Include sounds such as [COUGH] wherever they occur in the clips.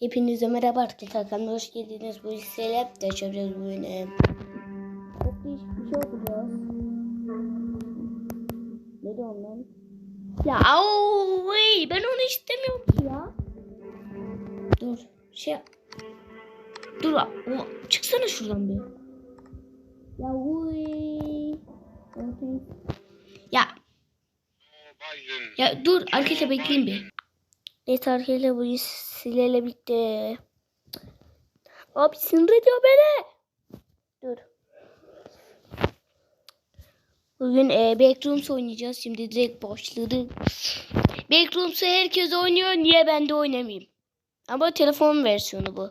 Hepinize merhaba arkadaşlar. Kanalıma hoş geldiniz. Bu hisseyle de açacağız bu oyunu. Çok değişik bir şey yapacağız. Ne diyorsun lan? Ya oy, ben onu istemiyorum ki ya. Dur. Şey Dur. O, çıksana şuradan bir. Ya uy. Ya ya dur arkadaşlar bekleyin bir. Neyse arkadaşlar bu silerle bitti. Abi sinir ediyor beni. Dur. Bugün e, Backrooms oynayacağız. Şimdi direkt başladı. Backrooms'u herkes oynuyor. Niye ben de oynamayayım? Ama telefon versiyonu bu.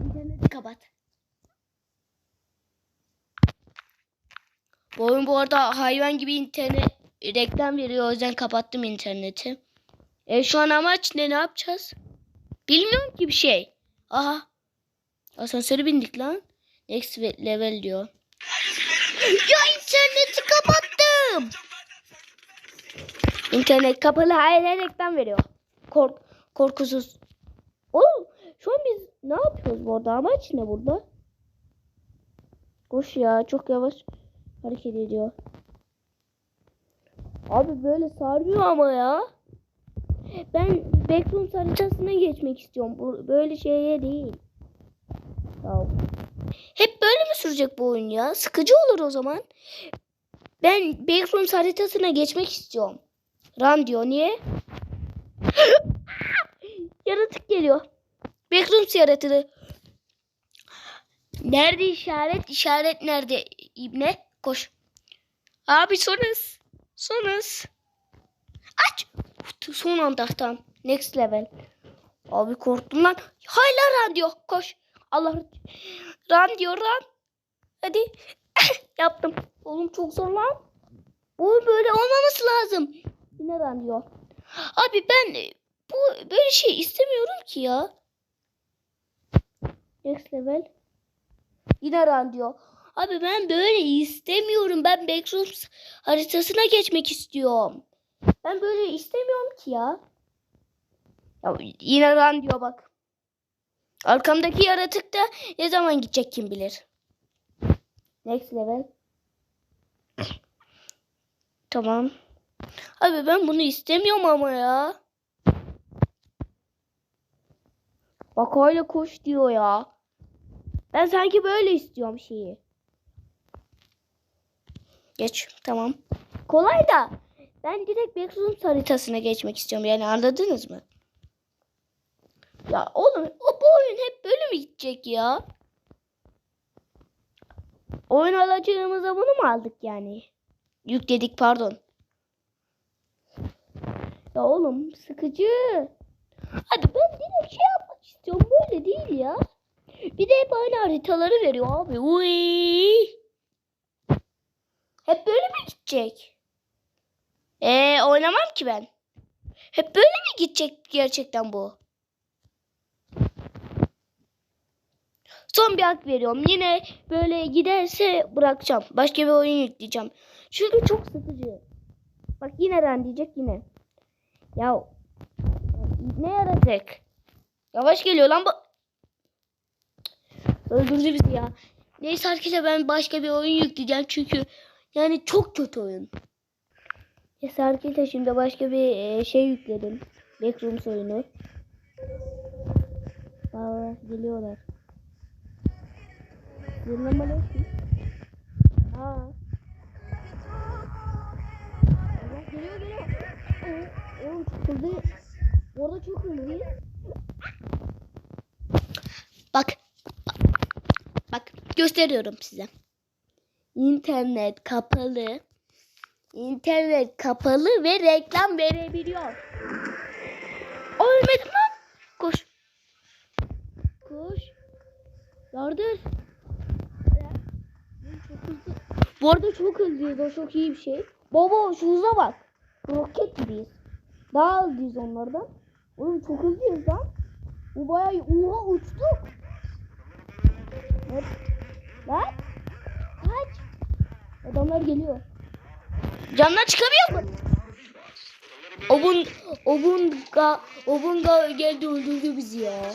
İnterneti kapat. Bu oyun bu arada hayvan gibi internet reklam veriyor. O yüzden kapattım interneti. E şu an amaç ne? Ne yapacağız? Bilmiyorum ki bir şey. Aha. Asansöre bindik lan. Next level diyor. [LAUGHS] ya interneti kapattım. İnternet kapalı. Hayır reklam veriyor. Kork korkusuz. Oğlum şu an biz ne yapıyoruz bu arada? Amaç ne burada? Koş ya çok yavaş hareket ediyor. Abi böyle sarmıyor ama ya. Ben Backrooms haritasına geçmek istiyorum. Böyle şeye değil. Ya. Hep böyle mi sürecek bu oyun ya? Sıkıcı olur o zaman. Ben Backrooms haritasına geçmek istiyorum. Run diyor. Niye? [GASPS] Yaratık geliyor. Backrooms yaratığı. Nerede işaret? İşaret nerede? İbne koş. Abi sonuz. Sonuz. Aç. Son anda. Next level. Abi korktum lan. Hala run diyor. Koş. Allah. Run diyor run. Hadi. [LAUGHS] Yaptım. Oğlum çok zor lan. Bu böyle olmaması lazım. Yine run diyor. Abi ben bu böyle şey istemiyorum ki ya. Next level. Yine run diyor. Abi ben böyle istemiyorum. Ben Backrooms haritasına geçmek istiyorum. Ben böyle istemiyorum ki ya. Ya yine run diyor bak. Arkamdaki yaratık da ne zaman gidecek kim bilir. Next level. [COUGHS] Tamam. Abi ben bunu istemiyorum ama ya. Bak öyle koş diyor ya. Ben sanki böyle istiyorum şeyi. Geç. Tamam. Kolay da. Ben direkt Backrooms haritasına geçmek istiyorum. Yani anladınız mı? Ya oğlum o bu oyun hep böyle mi gidecek ya? Oyun alacağımıza bunu mu aldık yani? Yükledik pardon. Ya oğlum sıkıcı. Hadi ben direkt şey yapmak istiyorum. Böyle değil ya. Bir de hep aynı haritaları veriyor abi. Uy. Hep böyle mi gidecek? Ee oynamam ki ben. Hep böyle mi gidecek gerçekten bu? Son bir hak veriyorum. Yine böyle giderse bırakacağım. Başka bir oyun yükleyeceğim. Çünkü çok sıkıcı. Bak yine ren diyecek yine. Ya ne yaratacak? Yavaş geliyor lan bu. Öldürdü bizi ya. Neyse arkadaşlar ben başka bir oyun yükleyeceğim çünkü yani çok kötü oyun. Neyse şimdi başka bir e, şey yükledim. Backrooms oyunu. Aa, geliyorlar. Zırlama ne ki? Aa. Allah geliyor geliyor. Oo, Oğlum çıkıldı. Orada çok hızlıyız. Bak. Bak gösteriyorum size. İnternet kapalı. İnternet kapalı ve reklam verebiliyor. Ölmedim lan. Koş. Koş. Yardır. Bu arada çok hızlıyız. O çok iyi bir şey. Baba şu hıza bak. Roket gibiyiz. Daha hızlıyız onlardan. Oğlum çok hızlıyız lan. Bu bayağı oha uçtuk. Evet. Lan. Adamlar geliyor. Camdan çıkamıyor mu? Obun, Obunga, Obunga geldi öldürdü bizi ya.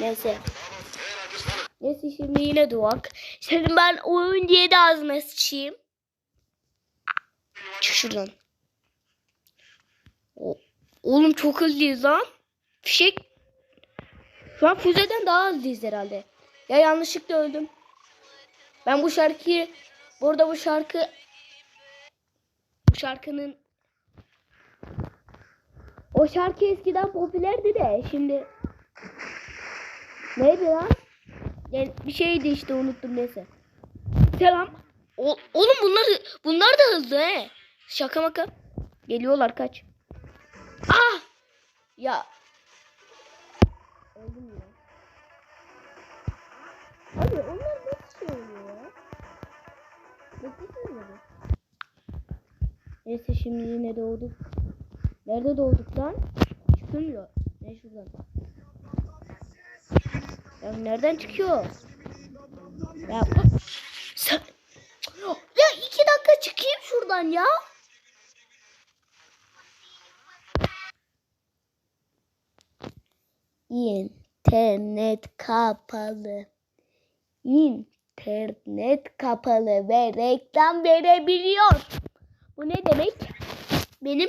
Neyse. Neyse şimdi yine duak. Senin ben oyun diye de ağzına sıçayım. Çık şuradan. O, oğlum çok hızlıyız lan. Fişek. Şu an füzeden daha hızlıyız herhalde. Ya yanlışlıkla öldüm. Ben bu şarkıyı burada bu şarkı bu şarkının o şarkı eskiden popülerdi de şimdi neydi lan? Yani bir şeydi işte unuttum neyse. Selam. O, oğlum bunlar bunlar da hızlı he. Şaka maka. Geliyorlar kaç. Ah! Ya. Öldüm ya. Abi onlar Neyse şimdi yine doğduk. Nerede doğduk lan? Çıkılmıyor. Ne şuradan? Ya nereden çıkıyor? Ya. Sen... Ya iki dakika çıkayım şuradan ya. İnternet kapalı. İnternet kapalı ve reklam verebiliyor. Bu ne demek? Benim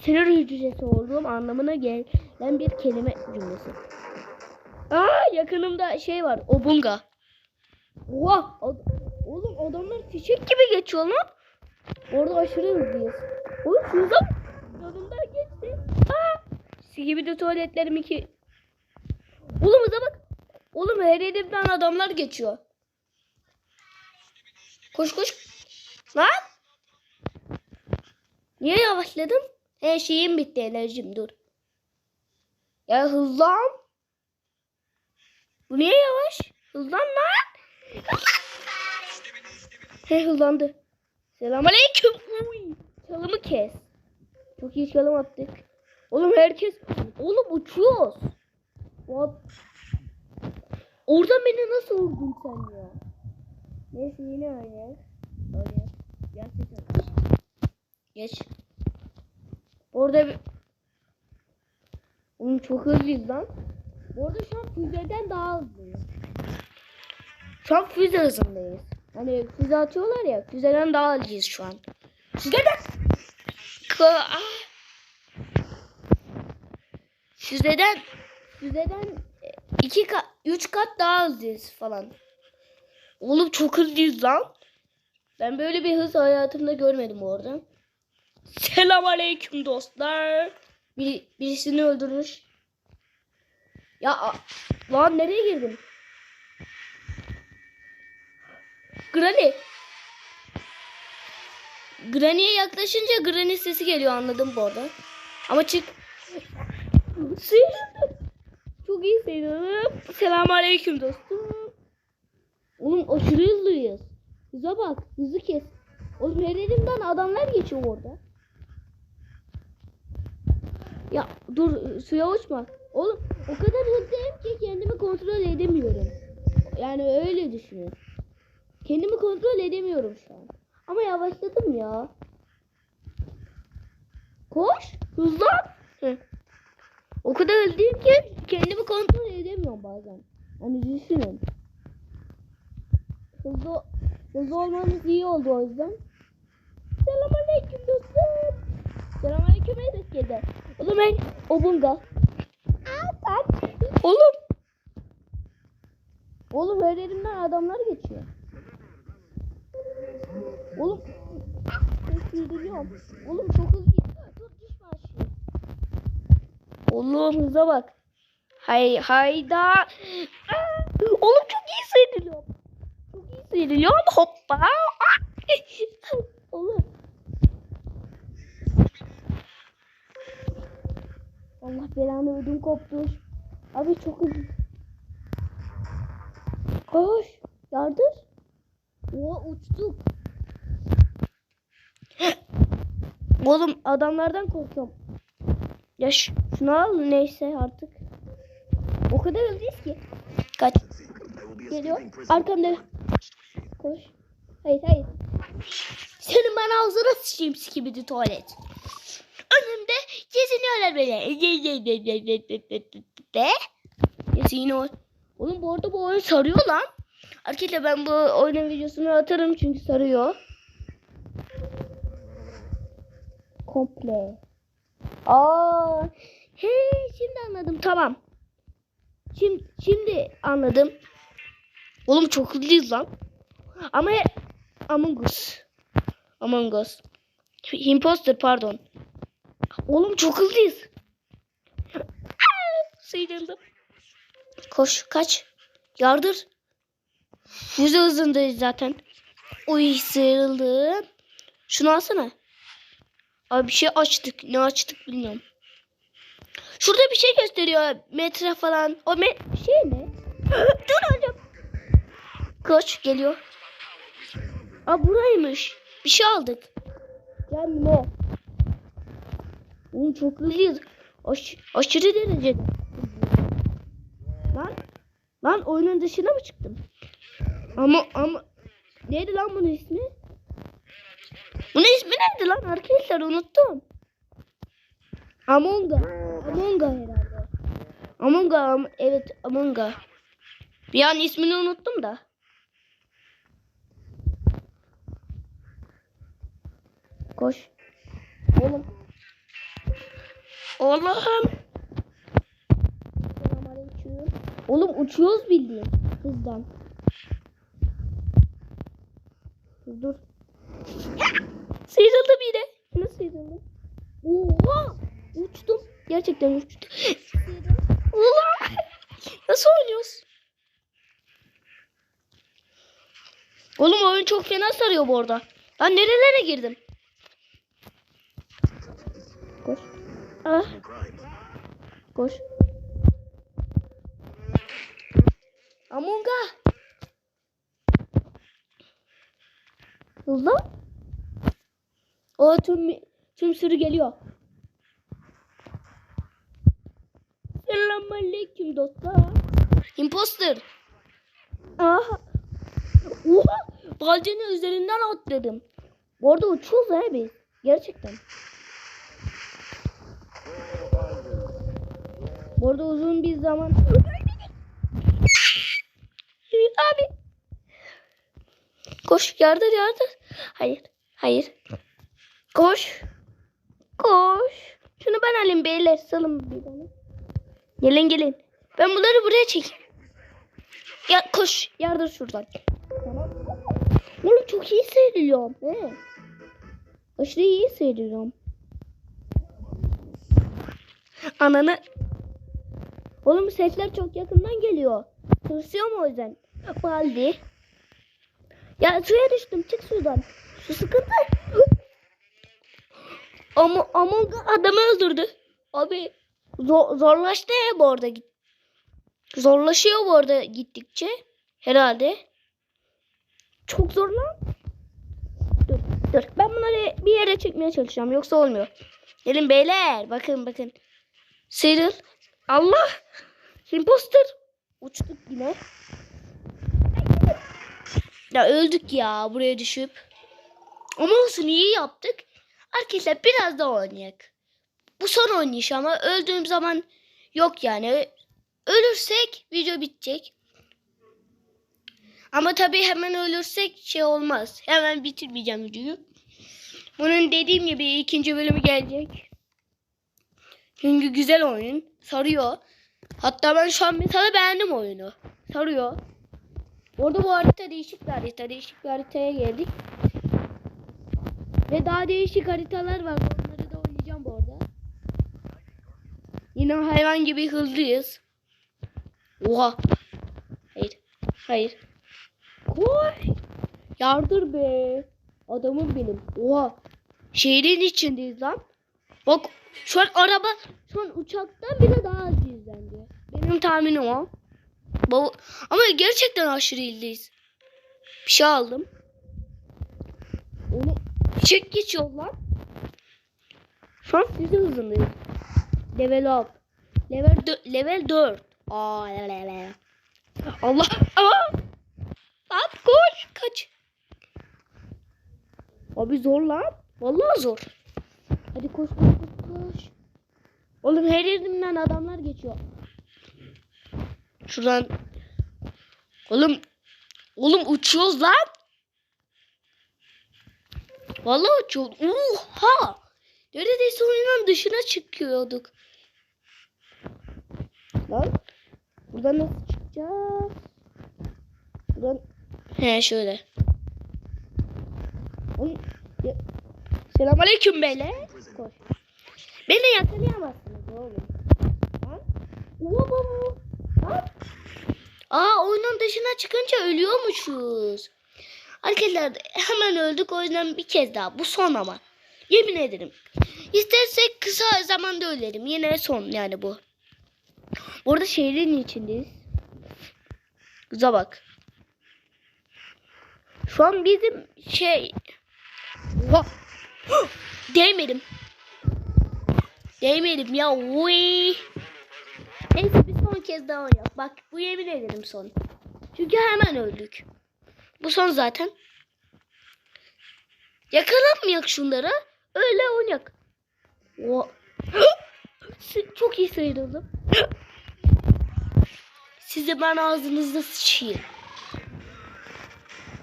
sinir hücresi olduğum anlamına gelen bir kelime cümlesi. Aa yakınımda şey var. Obunga. Oha! Oğlum adamlar fişek gibi geçiyor lan. Orada aşırı hızlıyız. Oğlum şurada yanımdan geçti. Aa! Gibi de tuvaletlerim iki. Oğlum bak. Oğlum her yerimden adamlar geçiyor. Koş koş. Lan. Niye yavaşladım? He şeyim bitti enerjim dur. Ya hızlan. Bu niye yavaş? Hızlan lan. He hızlandı. Selamünaleyküm. Uy. Çalımı kes. Çok iyi çalım attık. Oğlum herkes. Oğlum uçuyoruz. What? Oradan beni nasıl vurdun sen ya? Neyse yine oynayalım. Oynayalım. Gerçekten. Geç. Orada bir... Oğlum çok hızlıyız lan. Bu arada şu an füzeden daha hızlıyız. Şu an füze hızındayız. Hani füze atıyorlar ya. Füzeden daha hızlıyız şu an. Füzeden... Ah! Füzeden... Füzeden e, iki kat, üç kat daha hızlıyız falan. Oğlum çok hızlıyız lan. Ben böyle bir hız hayatımda görmedim orada. Selam aleyküm dostlar. Bir, birisini öldürmüş. Ya lan nereye girdim? Granny. Granny'e yaklaşınca Granny sesi geliyor anladım bu arada. Ama çık. Çok iyi sıyrıldım. Selam aleyküm dostum. Oğlum aşırı hızlıyız. Hıza bak. Hızı kes. Oğlum her yerimden adamlar geçiyor orada. Ya dur suya uçma. Oğlum o kadar hızlıyım ki kendimi kontrol edemiyorum. Yani öyle düşünün. Kendimi kontrol edemiyorum şu an. Ama yavaşladım ya. Koş. Hızlan. O kadar hızlıyım ki kendimi kontrol edemiyorum bazen. Hani düşünün. Hızlı, hızlı olmamız iyi oldu o yüzden. Selamünaleyküm dostum. Selamünaleyküm Ezekiel'de. Oğlum ben Obunga. Oğlum. Oğlum her yerimden adamlar geçiyor. Oğlum. Güldürüyorum. Oğlum çok hızlı. Dur düşme aşağı. Oğlum hıza bak. Hay hayda. Aa, Oğlum çok iyi sıyrılıyorum. Çok iyi sıyrılıyorum. Hoppa. Oğlum. Allah belanı ödüm koptu. Abi çok hızlı. Koş. Yardır. O uçtuk. Oğlum adamlardan korkuyorum. Ya şunu al neyse artık. O kadar hızlıyız ki. Kaç. Geliyor. Arkamda. Koş. Hayır hayır. Senin ben ağzına sıçayım sikibidi tuvalet. Önümde geziniyorlar böyle. De. O. Oğlum bu arada bu oyun sarıyor lan. Arkadaşlar ben bu oyunun videosunu atarım çünkü sarıyor. Komple. Aa, he şimdi anladım tamam. Şimdi şimdi anladım. Oğlum çok hızlıyız lan. Ama Among Us. Among Us. Imposter pardon. Oğlum çok hızlıyız. [LAUGHS] Sıyrıldım. Koş kaç. Yardır. Füze hızındayız zaten. Uy sıyrıldım. Şunu alsana. Abi bir şey açtık. Ne açtık bilmiyorum. Şurada bir şey gösteriyor. Metre falan. O me şey ne? [LAUGHS] Dur hocam. Koç geliyor. Aa buraymış. Bir şey aldık. Gel ne? Oğlum çok hızlıyız. Aş aşırı derecede. Lan. Lan oyunun dışına mı çıktım? Ama ama neydi lan bunun ismi? Bunun ismi neydi lan arkadaşlar unuttum. Amonga. Amonga herhalde. Amonga am- evet Amonga. Bir an ismini unuttum da. Koş. Oğlum. Selamünaleyküm. Oğlum uçuyoruz bildiğin hızdan. Dur. Sıyrıldım yine. Yine sıyrıldım. Oha! Uçtum. Gerçekten uçtum. Ulan! Nasıl oynuyoruz? Oğlum oyun çok fena sarıyor bu arada. Ben nerelere girdim? Ah. Koş. Amonga. Hızlı. O tüm tüm sürü geliyor. Selamünaleyküm dostlar. Imposter. Aha. Oha. Balcanın üzerinden atladım. Bu arada uçuyoruz ha biz. Gerçekten. Bu arada uzun bir zaman... Abi. Koş yardır yardır. Hayır. Hayır. Koş. Koş. Şunu ben alayım beyler. Salın bir bana. Gelin gelin. Ben bunları buraya çekeyim. Ya koş. Yardır şuradan. Tamam. Oğlum çok iyi seyrediyorum. He. Aşırı iyi seyrediyorum. Ananı. Oğlum sesler çok yakından geliyor. Tırsıyorum o yüzden. Baldi. Ya suya düştüm. Çık sudan. Su sıkıntı. Ama Among adamı öldürdü. Abi zor, zorlaştı ya bu arada. Zorlaşıyor bu arada gittikçe. Herhalde. Çok zor lan. Dur dur. Ben bunları bir yere çekmeye çalışacağım. Yoksa olmuyor. Gelin beyler. Bakın bakın. Cyril. Allah. Imposter. Uçtuk yine. Ya öldük ya buraya düşüp. Ama olsun iyi yaptık. Arkadaşlar biraz daha oynayak. Bu son oynayış ama öldüğüm zaman yok yani. Ölürsek video bitecek. Ama tabii hemen ölürsek şey olmaz. Hemen bitirmeyeceğim videoyu. Bunun dediğim gibi ikinci bölümü gelecek. Çünkü güzel oyun. Sarıyor. Hatta ben şu an mesela beğendim oyunu. Sarıyor. Orada bu harita değişik bir harita. Değişik bir haritaya geldik. Ve daha değişik haritalar var. Onları da oynayacağım bu arada. Yine hayvan gibi hızlıyız. Oha. Hayır. Hayır. Koy. Yardır be. Adamım benim. Oha. Şehrin içindeyiz lan. Bak şu an araba şu an uçaktan bile daha az izlendi. Benim tahminim o. Bu, ama gerçekten aşırı ildeyiz. Bir şey aldım. Onu çek geçiyor lan. Şu an size hızındayız. Level up. Level, level 4. Aa, level. Allah. Aa! Lan koş. Kaç. Abi zor lan. Vallahi zor. Hadi koş koş koş koş. Oğlum her yerimden adamlar geçiyor. Şuradan. Oğlum. Oğlum uçuyoruz lan. Vallahi uçuyoruz. Oha. Neredeyse oyunun dışına çıkıyorduk. Lan. Buradan nasıl çıkacağız? Buradan. He şöyle. Oğlum. ya- Selamünaleyküm beyler. Koş. Beni yakalayamazsınız oğlum. Lan. Baba. Lan. Aa oyunun dışına çıkınca ölüyormuşuz. Arkadaşlar hemen öldük o yüzden bir kez daha. Bu son ama. Yemin ederim. İstersek kısa zamanda ölerim. Yine son yani bu. Bu arada şehrin içindeyiz. Kıza bak. Şu an bizim şey... Oha. [GASPS] Değmedim. Değmedim ya. Uy. Neyse bir son kez daha oynayalım. Bak bu yemin ederim son. Çünkü hemen öldük. Bu son zaten. Yakalanmayak şunlara. Öyle oynayak. O. [GASPS] Çok iyi sayıldım. [GASPS] Size ben ağzınızda sıçayım.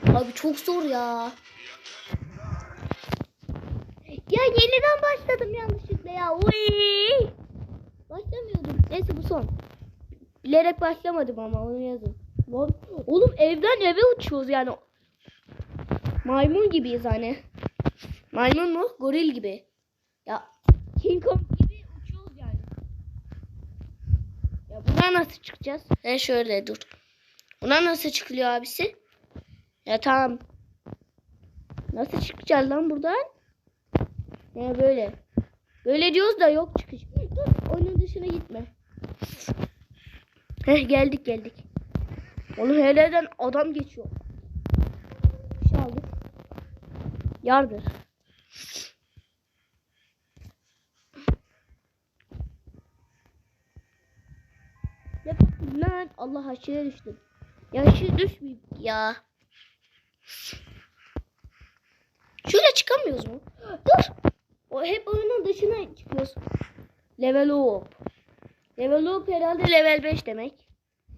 Abi çok zor ya. Ya yeniden başladım yanlışlıkla ya. Uy. Başlamıyordum. Neyse bu son. Bilerek başlamadım ama onu yazın. Oğlum evden eve uçuyoruz yani. Maymun gibiyiz hani. Maymun mu? Goril gibi. Ya King Kong gibi uçuyoruz yani. Ya buna nasıl çıkacağız? He şöyle dur. Buna nasıl çıkılıyor abisi? Ya tamam. Nasıl çıkacağız lan buradan? Ya böyle. Böyle diyoruz da yok çıkış. Dur oyunun dışına gitme. Heh geldik geldik. Oğlum her yerden adam geçiyor. Bir şey aldık. Yardır. Ne yaptın lan? Allah aşağıya düştüm. Ya aşağı düşmeyeyim ya. Şöyle çıkamıyoruz mu? Dur. O hep oyunun dışına çıkıyoruz. Level up. Level up herhalde level 5 demek.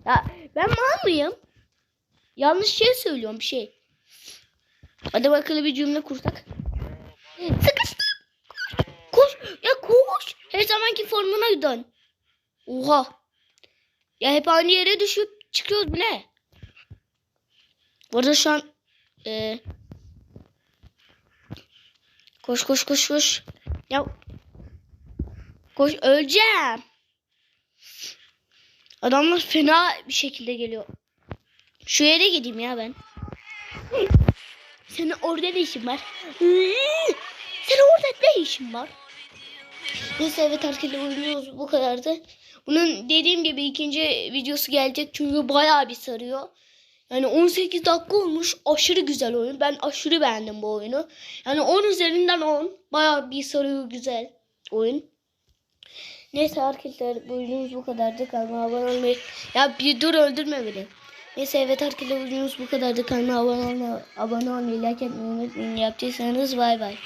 Ya ben mal mıyım? Yanlış şey söylüyorum bir şey. Hadi bakalım bir cümle kursak. Sıkıştım. Koş. Ya koş. Her zamanki formuna dön. Oha. Ya hep aynı yere düşüp çıkıyoruz bu ne? Bu şu an e, koş koş koş koş. Ya koş öleceğim. Adamlar fena bir şekilde geliyor. Şu yere gideyim ya ben. Senin orada ne işin var? Senin orada ne işin var? Neyse evet arkadaşlar oynuyoruz bu kadardı. Bunun dediğim gibi ikinci videosu gelecek çünkü bayağı bir sarıyor. Yani 18 dakika olmuş. Aşırı güzel oyun. Ben aşırı beğendim bu oyunu. Yani 10 üzerinden 10. Bayağı bir sarıyor güzel oyun. Neyse arkadaşlar videomuz bu kadardı. Kanalıma abone olmayı... Ya bir dur öldürme beni. Neyse evet arkadaşlar videomuz bu kadardı. Kanalıma abone olmayı, abone olmayı, like etmeyi unutmayın. Yaptıysanız bay bay.